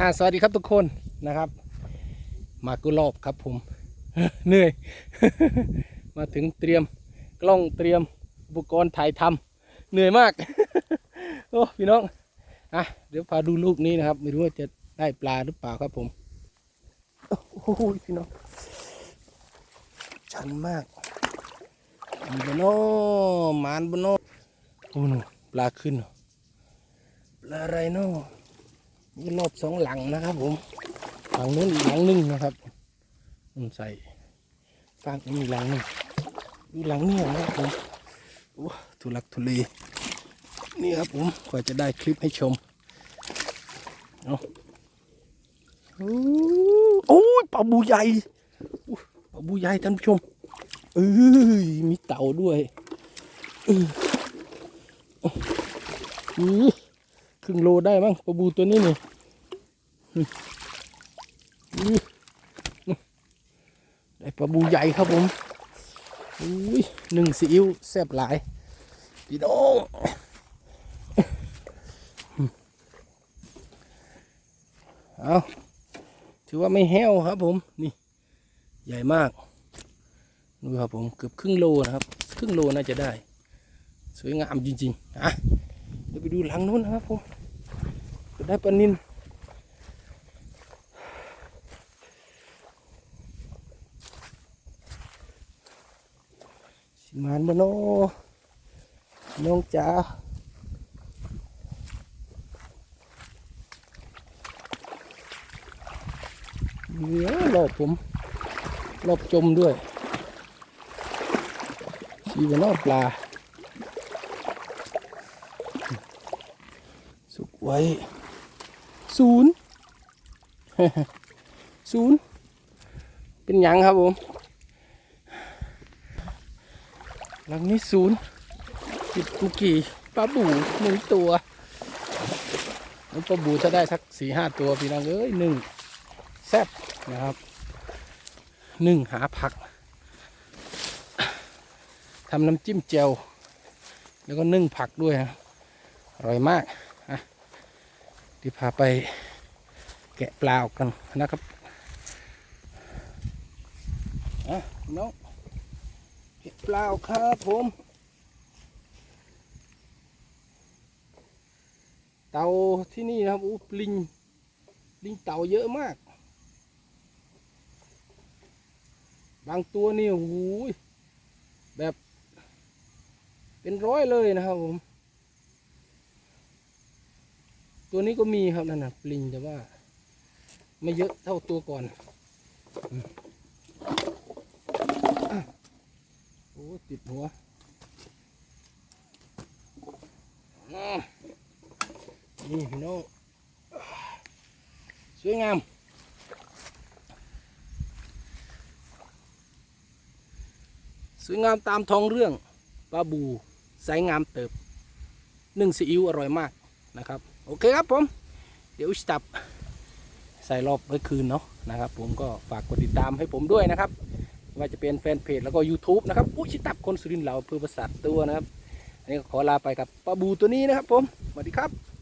อ่าสวัสดีครับทุกคนนะครับ มากุรอบครับผม เหนื่อย มาถึงเตรียมกล้องเตรียมอุปกรณ์ถ่ายทำเหนื่อยมาก โอ้พี่น้องอะเดี๋ยวพาดูลูกนี้นะครับ ไม่รู้ว่าจะได้ปลาหรือเปล่าครับผมโอ้โหพี่น้องชันมากมีบโนมานบโนโอ้โหปลาขึ้นหรอปลาอะไรเนาะนี่รอบสองหลังนะครับ ผมหลังนู้นอีกหลังนึงนะครับผมใส่ฟางนี้อีหลังนึงดูหลังนี้นะครับผมโอ้ทุลักทุเลนี่ครับผมกว่าจะได้คลิปให้ชมเอาโอ้โอ้ยปลาบูใหญ่ปลาบูใหญ่ท่านผู้ชมเอ้ยมีเต่าด้วยอือ ครึ่งโลได้มั้งปลาบูตัวนี้นี่ได้ปลาบูใหญ่ครับผมอุ้ยหนึ่งซีอิ๊วแซ่บหลาย พี่น้องเอาถือว่าไม่แห้วครับผมนี่ ใหญ่มากดูครับผมเกือบครึ่งโลนะครับ ครึ่งโลน่าจะได้ สวยงามจริงๆอะเดี๋ยวไปดูหลังนู้นนะครับผม ได้ปลานินสิมานบโนน้องจ๋าเหนียวรอบผมรอบจมด้วยสีบนอปลา สุกไว้ ศูนย์ศูนย์เป็นยังครับผมหลังนี้ศูนย์ติดกุกี่ปลาบูหนึ่งตัวแล้วปลาบูถ้าได้สักสี่ห้าตัวพี่น้องเอ้ยหนึ่งแซ่บนะครับหนึ่งหาผักทำน้ำจิ้มเจลแล้วก็นึ่งผักด้วยนะอร่อยมาก ที่พาไปแกะปลาออกกันนะครับอะน้องแกะปลาออกครับผม เต่าที่นี่นะครับอู้ลิงลิงเต่าเยอะมาก บางตัวนี่โอ้ยแบบเป็นร้อยเลยนะครับผม ตัวนี้ก็มีครับนั่นน่ะปลิงแต่ว่า ไม่เยอะเท่าตัวก่อนโอ้ติดหัวนี่พี่น้องสวยงามสวยงามตามท้องเรื่องปลาบูไซส์งามเติบนึ่งซีอิ๊วอร่อยมากนะครับ โอเคครับผม เดี๋ยวจับใส่รอบไว้คืนเนาะนะครับ ผมก็ฝากกดติดตามให้ผมด้วยนะครับว่าจะเป็นแฟนเพจแล้วก็ YouTube นะครับอุ้ยชิตับคนสุรินทร์เหล่าเพื่อประสาทตัวนะครับ อันนี้ขอลาไปกับปลาบูตัวนี้นะครับผม สวัสดีครับ